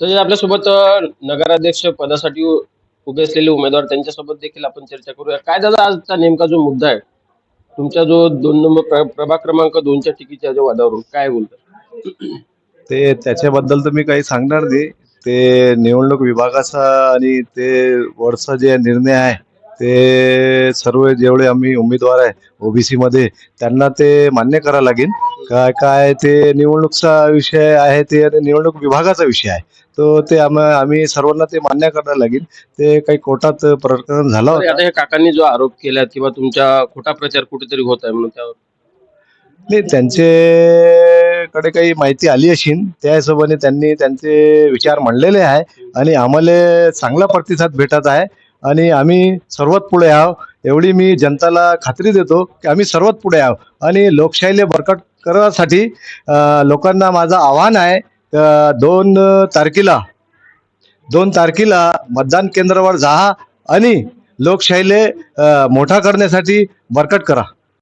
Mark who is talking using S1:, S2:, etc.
S1: तर आपल्यासोबत नगराध्यक्ष पदासाठी उ- उभे असलेले उमेदवार त्यांच्यासोबत देखील आपण चर्चा करूया. काय दादा आजचा नेमका जो मुद्दा आहे? तुमच्या जो दोन नंबर प्र- प्रभाग क्रमांक दोनच्या तिकीटच्या जो वादावरून काय बोलतात
S2: ते त्याच्याबद्दल तर मी काही सांगणार नाही. ते निवडणूक विभागाचा आणि ते वरचा जे निर्णय आहे ते सर्व जेवढे आम्ही उमेदवार आहे ओबीसी मध्ये त्यांना ते मान्य करावं लागेल. काय काय ते निवडणूकचा विषय आहे ते निवडणूक विभागाचा विषय आहे. तो ते आम- आम्ही सर्वांना ते मान्य करावं लागेल. ते काही कोर्टात प्रकरण झालं
S1: आता या काकांनी जो आरोप केला किंवा तुमच्या खोटा प्रचार कुठेतरी होत आहे म्हणून त्यावर.
S2: नाही त्यांच्याकडे काही माहिती आली असेल त्या हिशोबाने त्यांनी त्यांचे विचार मांडलेले आहे आणि आम्हाला चांगला प्रतिसाद भेटत आहे. आणि आम्ही सर्वात पुढे आहो. एवढी मी जनताला खात्री देतो की आम्ही सर्वात पुढे आहो. आणि लोकशाहीला बरकट करण्यासाठी लोकांना माझं आव्हान आहे दोन तारखेला दोन तारखेला मतदान केंद्रावर जा आणि लोकशाहीला मोठा करण्यासाठी बरकट करा.